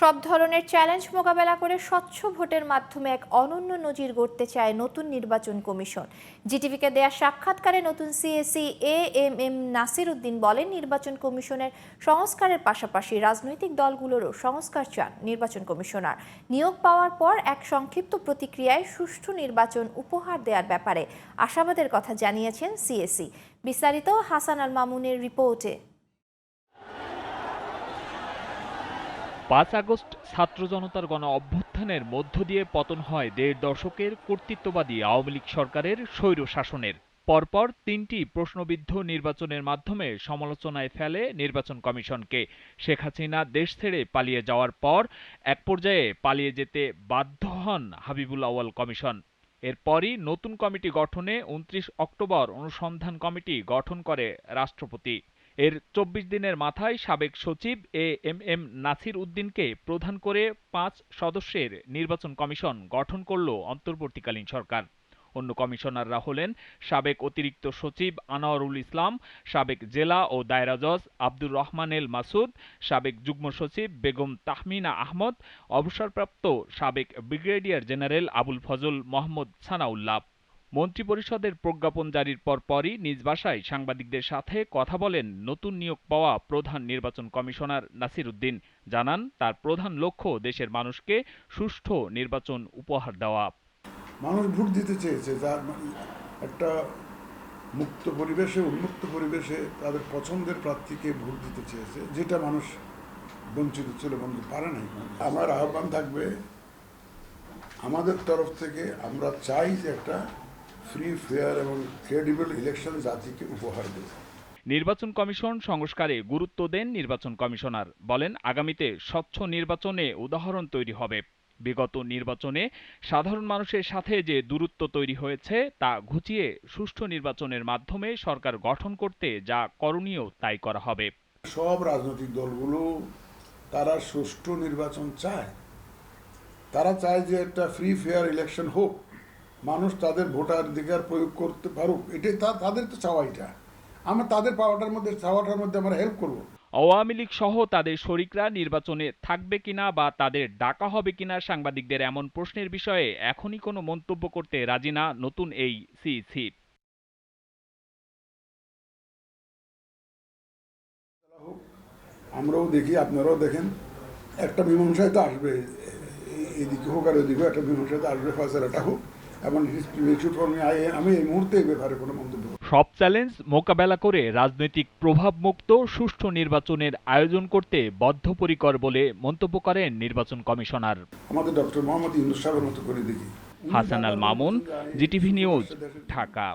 সব ধরনের চ্যালেঞ্জ মোকাবেলা করে স্বচ্ছ ভোটের মাধ্যমে এক অনন্য নজির গড়তে চায় নতুন নির্বাচন কমিশন। জিটিভিকে দেয়া সাক্ষাৎকারে নতুন CEC A M M Nasir Uddin বলেন, নির্বাচন কমিশনের সংস্কারের পাশাপাশি রাজনৈতিক দলগুলোরও সংস্কার চান নির্বাচন কমিশনার। নিয়োগ পাওয়ার পর এক সংক্ষিপ্ত প্রতিক্রিয়ায় সুষ্ঠু নির্বাচন উপহার দেওয়ার ব্যাপারে আশাবাদের কথা জানিয়েছেন সিএসি বিস্তারিত হাসান আল মামুনের রিপোর্টে। পাঁচ আগস্ট ছাত্র জনতার গণ অভ্যুত্থানের মধ্য দিয়ে পতন হয় দেড় দশকের কর্তৃত্ববাদী আওয়ামী লীগ সরকারের স্বৈর শাসনের। পরপর তিনটি প্রশ্নবিদ্ধ নির্বাচনের মাধ্যমে সমালোচনায় ফেলে নির্বাচন কমিশনকে। শেখ হাসিনা দেশ ছেড়ে পালিয়ে যাওয়ার পর এক পর্যায়ে পালিয়ে যেতে বাধ্য হন হাবিবুল আওয়াল কমিশন। এরপরই নতুন কমিটি গঠনে উনত্রিশ অক্টোবর অনুসন্ধান কমিটি গঠন করে রাষ্ট্রপতি। এর চব্বিশ দিনের মাথায় সাবেক সচিব এ এম এম নাসির উদ্দিনকে প্রধান করে পাঁচ সদস্যের নির্বাচন কমিশন গঠন করল অন্তর্বর্তীকালীন সরকার। অন্য কমিশনাররা হলেন সাবেক অতিরিক্ত সচিব আনোয়ারুল ইসলাম, সাবেক জেলা ও দায়রা জজ আব্দুর রহমান এল মাসুদ, সাবেক যুগ্ম সচিব বেগম তাহমিনা আহমদ, অবসরপ্রাপ্ত সাবেক ব্রিগেডিয়ার জেনারেল আবুল ফজল মোহাম্মদ সানাউল্লাহ। মন্ত্রিপরিষদের প্রজ্ঞাপন জারির পরপরই নিজ বাসায় সাংবাদিকদের সাথে কথা বলেন নতুন নিয়োগ পাওয়া প্রধান নির্বাচন কমিশনার নাসির উদ্দিন। জানান, তার প্রধান লক্ষ্য দেশের মানুষকে সুষ্ঠু নির্বাচন উপহার দেওয়া। মানুষ ভোট দিতে চেয়েছে, যার একটা মুক্ত পরিবেশে, উন্মুক্ত পরিবেশে তাদের পছন্দের প্রার্থীকে ভোট দিতে চেয়েছে, যেটা মানুষ বঞ্চিত ছিল বন্ধু, পারে নাই আমার আহ্বান থাকবে, আমাদের তরফ থেকে আমরা চাই যে একটা ফ্রি ফেয়ার এবং ক্রেডিবল ইলেকশন জাতিকে উপহার দেবে। নির্বাচন কমিশন সংস্কারে গুরুত্ব দেন নির্বাচন কমিশনার। বলেন আগামীতে স্বচ্ছ নির্বাচনে উদাহরণ তৈরি হবে। বিগত নির্বাচনে সাধারণ মানুষের সাথে যে দূরত্ব তৈরি হয়েছে তা ঘুচিয়ে সুষ্ঠু নির্বাচনের মাধ্যমে সরকার গঠন করতে যা করণীয় তাই করা হবে। সব রাজনৈতিক দলগুলো তারা সুষ্ঠু নির্বাচন চায়। তারা চায় যে একটা ফ্রি ফেয়ার ইলেকশন হোক। মানুষ তাদের ভোটাধিকার প্রয়োগ করতে পারুক এটাই তা তাদের তো চাওয়া এটা। আমরা তাদের পাওয়াটার মধ্যে চাওয়াটার মধ্যে আমরা হেল্প করব। আওয়ামী লীগ সহ তাদের শরিকরা নির্বাচনে থাকবে কিনা বা তাদের ডাকা হবে কিনা সাংবাদিকদের এমন প্রশ্নের বিষয়ে এখনই কোনো মন্তব্য করতে রাজি না নতুন এই সিইসি আমরাও দেখি আপনারাও দেখেন। একটা মীমাংসায় তো আসবে। এদিকে হোক আর ওদিকে একটা মীমাংসায় তো আসবে ফয়সালাটা হোক। এবং আমি এই মুহূর্তে এই ব্যাপারে কোনো মন্তব্য সব চ্যালেঞ্জ মোকাবেলা করে রাজনৈতিক প্রভাবমুক্ত সুষ্ঠু নির্বাচনের আয়োজন করতে বদ্ধপরিকর বলে মন্তব্য করেন নির্বাচন কমিশনার। আমাদের ডক্টর মোহাম্মদ ইউনুস সাহেবের মতো করে দেখি। Hasan Al Mamun GTV news Dhaka.